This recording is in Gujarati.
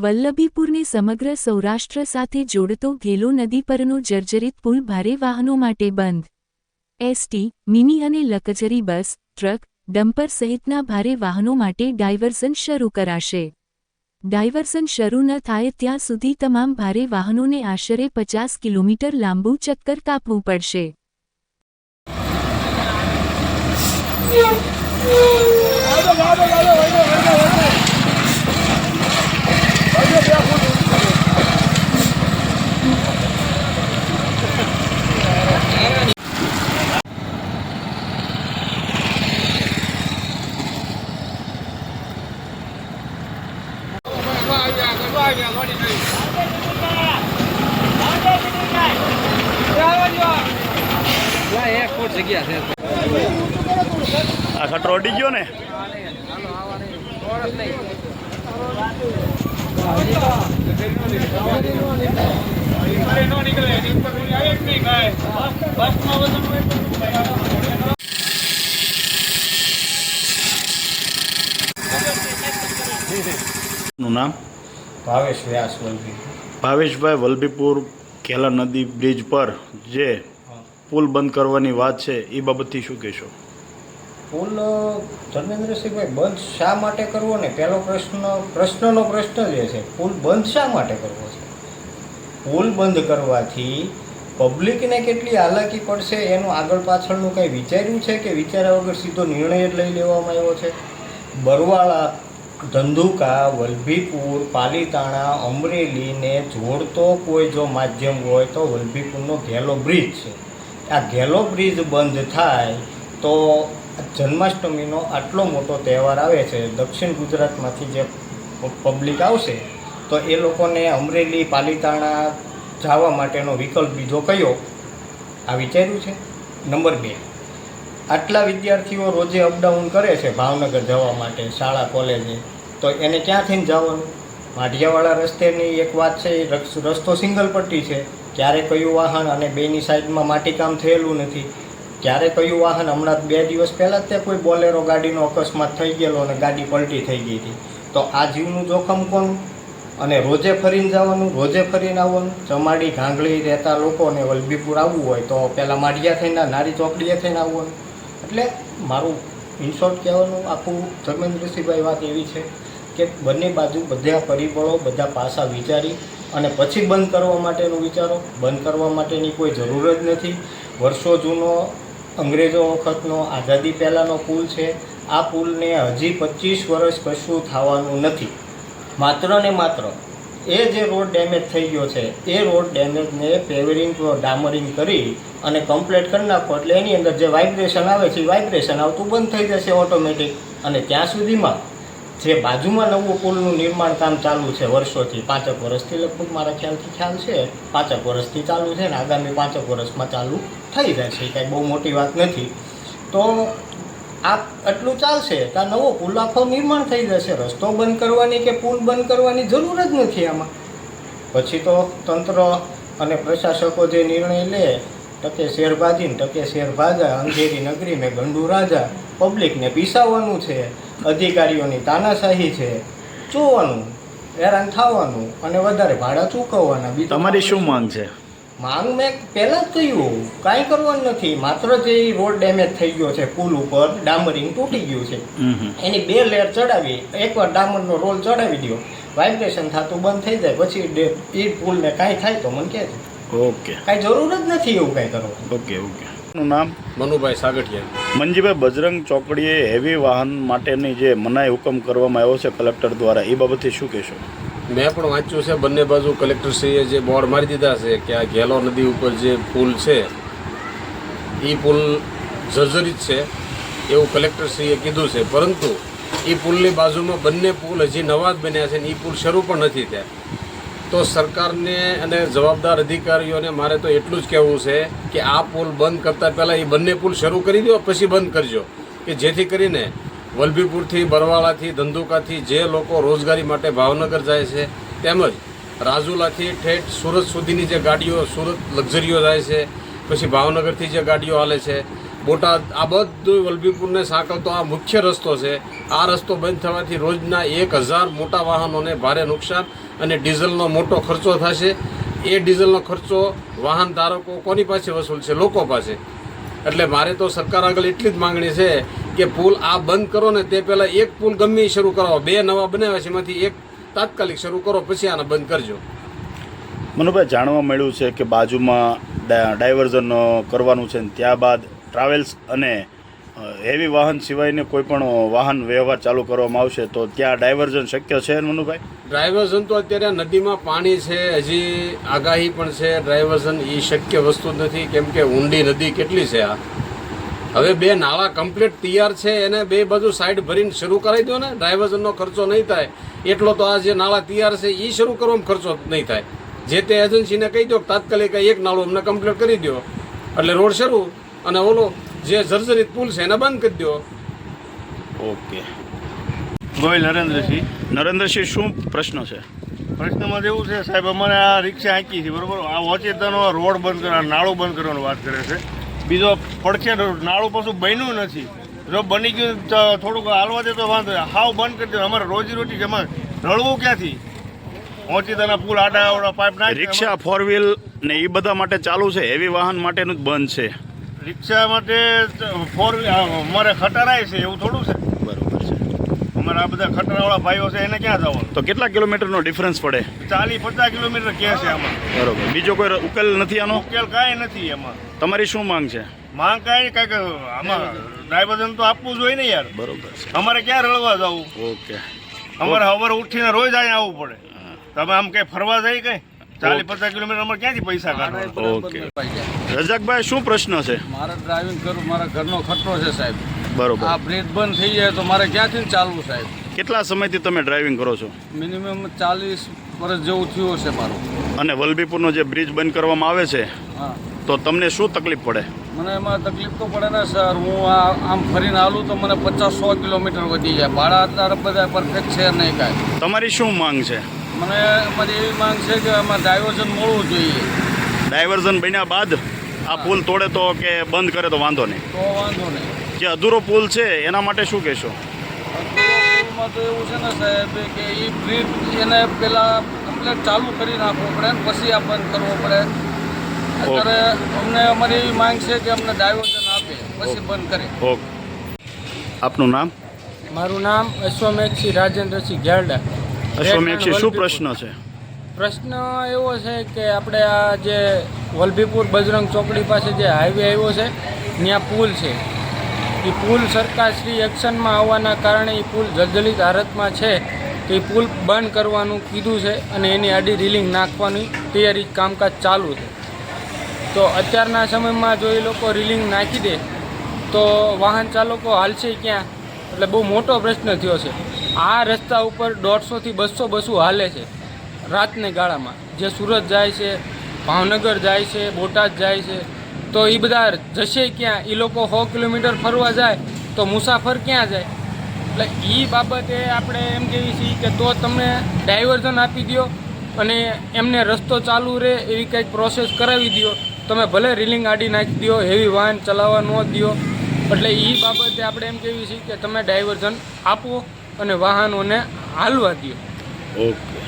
વલ્લભીપુરને સમગ્ર સૌરાષ્ટ્ર સાથે જોડતો ઘેલો નદી પરનો જર્જરિત પુલ ભારે વાહનો માટે બંધ. એસટી મિની અને લકઝરી બસ, ટ્રક, ડમ્પર સહિતના ભારે વાહનો માટે ડાયવર્ઝન શરૂ કરાશે. ડાયવર્ઝન શરૂ ન થાય ત્યાં સુધી તમામ ભારે વાહનોને આશરે પચાસ કિલોમીટર લાંબુ ચક્કર કાપવું પડશે. એક ફૂટ જગ્યા છે આ ખટરો અડી ગયો ને? નું નામ? ભાવેશ વ્યાસ વલભી. ભાવેશભાઈ વલભીપુર કેલા નદી બ્રિજ પર જે પુલ બંધ કરવાની વાત છે એ બાબતથી શું કહેશો? પુલ ધર્મેન્દ્રસિંહભાઈ, બંધ શા માટે કરવો ને? પહેલો પ્રશ્ન, પ્રશ્નનો પ્રશ્ન જે છે પુલ બંધ શા માટે કરવો છે? પુલ બંધ કરવાથી પબ્લિકને કેટલી હાલાકી પડશે એનું આગળ પાછળનું કંઈ વિચાર્યું છે કે વિચાર્યા વગર સીધો નિર્ણય જ લઈ લેવામાં આવ્યો છે? બરવાળા, ધંધુકા, વલભીપુર, પાલીતાણા અમરેલીને જોડતો કોઈ જો માધ્યમ હોય તો વલભીપુરનો ઘેલો બ્રિજ છે. આ ઘેલો બ્રિજ બંધ થાય તો જન્માષ્ટમીનો આટલો મોટો તહેવાર આવે છે, દક્ષિણ ગુજરાતમાંથી જે પબ્લિક આવશે, તો એ લોકોને અમરેલી, પાલીતાણા જવા માટેનો વિકલ્પ બીજો કયો? આ વિચાર્યું છે? નંબર બે. આટલા વિદ્યાર્થીઓ રોજે અપડાઉન કરે છે ભાવનગર જવા માટે, શાળા કોલેજે તો એને ક્યાંથી જવાનું? માઢિયાવાળા રસ્તેની એક વાત છે રસ- રસ્તો સિંગલ પટ્ટી છે. ક્યારે કયું વાહન અને બેની સાઈડમાં માટીકામ થયેલું નથી. ક્યારે કયું વાહન હમણાં બે દિવસ પહેલાં જ તે કોઈ બોલેરો ગાડીનો અકસ્માત થઈ ગયેલો અને ગાડી પલટી થઈ ગઈ હતી. તો આ જીવનું જોખમ કોનું? અને રોજે ફરીને જવાનું, રોજે ફરીને આવવાનું? ચમાડી ઘાંગળી રહેતા લોકોને વલભીપુર આવવું હોય તો પહેલાં માઢિયા થઈને, નારી ચોકડીએ થઈને આવવાનું. એટલે મારું ઇન્શોર્ટ કહેવાનું, આખું ધર્મેન્દ્રસિંહભાઈ વાત એવી છે કે બંને બાજુ બધા પરિબળો, બધા પાસા વિચારી અને પછી બંધ કરવા માટેનું વિચારો. બંધ કરવા માટેની કોઈ જરૂર જ નથી. વર્ષો જૂનો અંગ્રેજો વખતનો આઝાદી પહેલાંનો પુલ છે. આ પુલને હજી પચીસ વર્ષ કશું થવાનું નથી. માત્ર ને માત્ર એ જે રોડ ડેમેજ થઈ ગયો છે, એ રોડ ડેમેજને પેવરિંગ ડામરિંગ કરી અને કમ્પ્લીટ કરી નાખો એટલે એની અંદર જે વાઇબ્રેશન આવે છે, એ વાઇબ્રેશન આવતું બંધ થઈ જશે ઓટોમેટિક. અને ત્યાં સુધીમાં જે બાજુમાં નવું પુલનું નિર્માણ કામ ચાલુ છે વર્ષોથી, પાંચેક વર્ષથી લગભગ મારા ખ્યાલથી ખ્યાલ છે. પાંચેક વર્ષથી ચાલુ છે ને આગામી પાંચેક વર્ષમાં ચાલુ થઈ જશે કાંઈ બહુ મોટી વાત નથી. તો આ આટલું ચાલશે તો નવો પુલ આખો નિર્માણ થઈ જશે. રસ્તો બંધ કરવાની કે પુલ બંધ કરવાની જરૂર જ નથી આમાં. પછી તો તંત્ર અને પ્રશાસકો જે નિર્ણય લે ટકે શેર ભાજીને ટકે શેર ભાજા અંધેરી નગરી મેં ગંડુ રાજા પબ્લિકને પીસાવવાનું છે અધિકારીઓની તાનાશાહી છે જોવાનું હેરાન થવાનું અને વધારે ભાડા ચૂકવવાના બી તમારી શું માંગ છે? માંગ મેં પહેલાં જ કહ્યું કાંઈ કરવાનું નથી માત્ર જે રોડ ડેમેજ થઈ ગયો છે પુલ ઉપર ડામરિંગ તૂટી ગયું છે. એની બે લેયર ચડાવી એકવાર ડામરનો રોલ ચડાવી દો વાઇબ્રેશન થતું બંધ થઈ જાય પછી એ પુલને કાંઈ થાય તો મને કહેજો. ઓકે. કાંઈ જરૂર જ નથી એવું કાંઈ કરવું ઓકે ઓકે. નું નામ? મનુભાઈ સાગઠિયા. મંજીભાઈ બજરંગ ચોકડીએ હેવી વાહન માટેની જે મનાઈ હુકમ કરવામાં આવ્યો છે કલેક્ટર દ્વારા એ બાબતથી શું કહેશો? મેં પણ વાંચ્યું છે બંને બાજુ કલેક્ટરશ્રીએ જે બોર્ડ મારી દીધા છે કે આ ઘેલો નદી ઉપર જે પુલ છે એ પુલ જર્જરિત છે એવું કલેક્ટરશ્રીએ કીધું છે. પરંતુ એ પુલની બાજુમાં બંને પુલ હજી નવા જ બન્યા છે ને એ પુલ શરૂ પણ નથી થયા. તો સરકારને અને જવાબદાર અધિકારીઓને મારે તો એટલું જ કહેવું છે કે આ પુલ બંધ કરતાં પહેલાં એ બંને પુલ શરૂ કરી દો, પછી બંધ કરજો. કે જેથી કરીને વલભીપુરથી, બરવાળાથી, ધંધુકાથી જે લોકો રોજગારી માટે ભાવનગર જાય છે, તેમજ રાજુલાથી ઠેઠ સુરત સુધીની જે ગાડીઓ, સુરત લક્ઝરીઓ જાય છે, પછી ભાવનગરથી જે ગાડીઓ હાલે છે બોટાદ, આ બધું વલભીપુરને સાંકળતો આ મુખ્ય રસ્તો છે. આ રસ્તો બંધ થવાથી રોજના એક હજાર મોટા વાહનોને ભારે નુકસાન અને ડીઝલનો મોટો ખર્ચો થશે. એ ડીઝલનો ખર્ચો વાહન ધારકો કોની પાસે વસૂલ છે લોકો પાસે. એટલે મારે તો સરકાર આગળ એટલી જ માંગણી છે કે પુલ આ બંધ કરો ને તે પહેલાં એક પુલ ગમે શરૂ કરાવો. બે નવા બનાવ્યા છે, એમાંથી એક તાત્કાલિક શરૂ કરો, પછી આને બંધ કરજો. મનુભાઈ, જાણવા મળ્યું છે કે બાજુમાં ડાયવર્ઝન કરવાનું છે ત્યારબાદ ટ્રાવેલ્સ અને હેવી વાહન સિવાયને કોઈ પણ વાહન વ્યવહાર ચાલુ કરવામાં આવશે તો ત્યાં ડાયવર્ઝન શક્ય છે મનુભાઈ ડ્રાઇવર્ઝન તો અત્યારે નદીમાં પાણી છે, હજી આગાહી પણ છે ડ્રાઇવર્ઝન એ શક્ય વસ્તુ નથી, કેમ કે ઊંડી નદી કેટલી છે આ. હવે બે નાળા કમ્પ્લીટ તૈયાર છે, એને બે બાજુ સાઈડ ભરીને શરૂ કરાવી દો ને ડ્રાઇવર્ઝનનો ખર્ચો નહીં થાય. એટલો તો આ જે નાળા તૈયાર છે એ શરૂ કરવામાં ખર્ચો નહીં થાય. જે તે એજન્સીને કહી દો તાત્કાલિક એક નાળું અમને કમ્પ્લીટ કરી દો. એટલે રોડ શરૂ. અને ઓલો જે જર્જરિત પુલ છે એને બંધ કરી દો ઓકે. ગોયલ નરેન્દ્રસિંહ. નરેન્દ્રસિંહ શું પ્રશ્ન છે? પ્રશ્નમાં એવું છે સાહેબ અમારે આ રિક્ષા આંકી છે બરોબર? આ ઓચેતનો રોડ બંધ કરવા નાળું બંધ કરવાની વાત કરે છે. બીજો પડખે નાળું પાછું બન્યું નથી. જો બની ગયું તો થોડુંક હાલવા દે તો વાંધો નહીં. હાવ બંધ કરી દે અમારે રોજી રોટી જમા રળવું ક્યાંથી? ઓચિતાના પુલ આડા પાઇપ ના રિક્ષા ફોર વ્હીલ ને એ બધા માટે ચાલુ છે? હેવી વાહન માટેનું જ બંધ છે. રિક્ષા માટે ફોર અમારે ખટારાય છે એવું થોડું છે. બરોબર છે. અમારે આ બધા ખટારાવાળા ભાઈઓ છે એને ક્યાં જવાનું? તો કેટલા કિલોમીટરનો ડિફરન્સ પડે? ચાલીસ પચાસ કિલોમીટર કે છે આમાં. બરોબર. બીજો કોઈ ઉકેલ નથી આનો? ઉકેલ કાંઈ નથી એમાં. તમારી શું માંગ છે? માંગ કાંઈ કાંઈક આમાં ડ્રાઈવરજન તો આપવું જોઈએ ને યાર. બરોબર છે. અમારે ક્યાં રળવા જવું? ઓકે. અમારે સવારે ઉઠીને રોજ અહીંયા આવવું પડે. તમે આમ કઈ ફરવા જાય કઈ? ચાલીસ પચાસ કિલોમીટર અમારે ક્યાંથી પૈસા કાઢવા ઓકે રજાકભાઈ શું પ્રશ્ન છે? મારે ડ્રાઇવિંગ કરું મારા ઘરનો ખર્ચો છે સાહેબ. બરોબર. આ બ્રિજ બંધ થઈ જાય તો મારે ક્યાંથી ચાલવું સાહેબ? કેટલા સમયથી તમે ડ્રાઇવિંગ કરો છો? મિનિમમ ચાલીસ વર્ષ જેવું થયું હશે મારું. અને વલભીપુરનો જે બ્રિજ બંધ કરવામાં આવે છે હા. તો તમને શું તકલીફ પડે? મને એમાં તકલીફ તો પડે ને સર. હું આ આમ ફરીને હાલું તો મને પચાસ સો કિલોમીટર વધી જાય. ભાડા અત્યારે બધા પરફેક્ટ છે નહીં કાંઈ. તમારી શું માંગ છે? મને અમારી એવી માંગ છે કે આમાં ડાયવર્ઝન મળવું જોઈએ. ડાયવર્ઝન બન્યા બાદ આ પુલ તોડે તો કે બંધ કરે તો વાંધો નહીં. તો વાંધો નહીં. જે અધૂરો પુલ છે એના માટે શું કહેશો? માં તો એવું છે ને સાહેબ કે એ બ્રિજ એને પહેલાં કમ્પ્લેટ ચાલુ કરી નાખવું પડે ને પછી આ બંધ કરવો પડે. અત્યારે અમને અમારી એવી માંગ છે કે અમને ડાયવર્ઝન આપે પછી બંધ કરે. ઓકે. આપનું નામ? મારું નામ અશ્વમેઘસિંહ રાજેન્દ્રસિંહ ગ્યારડા અશ્વમેઘસિંહ શું પ્રશ્ન છે? પ્રશ્ન એવો છે કે આપણે આ જે વલભીપુર બજરંગ ચોકડી પાસે જે હાઈવે આવ્યો છે ત્યાં પુલ છે. એ પુલ સરકારશ્રી એક્શનમાં આવવાના કારણે એ પુલ જર્જરિત હાલતમાં છે. તો એ પુલ બંધ કરવાનું કીધું છે અને એની આડી રીલિંગ નાખવાની તૈયારી કામકાજ ચાલુ છે. તો અત્યારના સમયમાં જો એ લોકો રીલિંગ નાખી દે તો વાહન ચાલકો હાલશે ક્યાં? એટલે બહુ મોટો પ્રશ્ન થયો છે. આ રસ્તા ઉપર દોઢસોથી બસો બસો હાલે છે રાતને ગાળામાં. જે સુરત જાય છે, ભાવનગર જાય છે, બોટાદ જાય છે, તો એ બધા જશે ક્યાં? એ લોકો સો કિલોમીટર ફરવા જાય, તો મુસાફર ક્યાં જાય? એટલે એ બાબતે આપણે એમ કહેવી છીએ કે તો તમે ડાયવર્ઝન આપી દો અને એમને રસ્તો ચાલુ રહે એવી કંઈક પ્રોસેસ કરાવી દો તમે ભલે રિલિંગ આડી નાખી દો હેવી વાહન ચલાવવા ન દો એટલે એ બાબતે આપણે એમ કહેવી છે કે તમે ડાયવર્ઝન આપો અને વાહનોને હાલવા દો ઓકે.